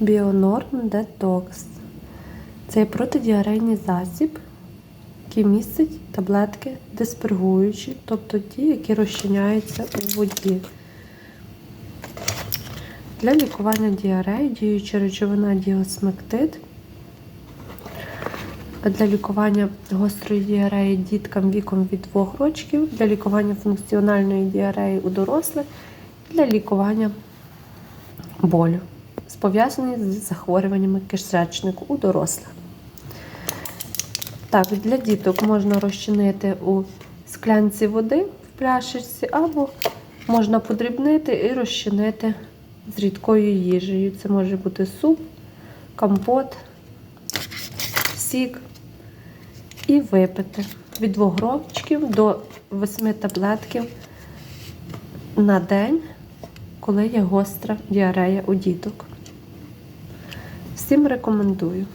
Біонорм Детокс. Це є протидіарейний засіб, який містить таблетки диспергуючі, тобто ті, які розчиняються у воді. Для лікування діареї діюча речовина діосмектит. Для лікування гострої діареї діткам віком від 2 років, для лікування функціональної діареї у дорослих, для лікування болю, пов'язаний з захворюваннями кишечнику у дорослих. Так, для діток можна розчинити у склянці води в пляшечці, або можна подрібнити і розчинити з рідкою їжею. Це може бути суп, компот, сік. І випити від 2 гробчиків до 8 таблетків на день, коли є гостра діарея у діток. Всім рекомендую.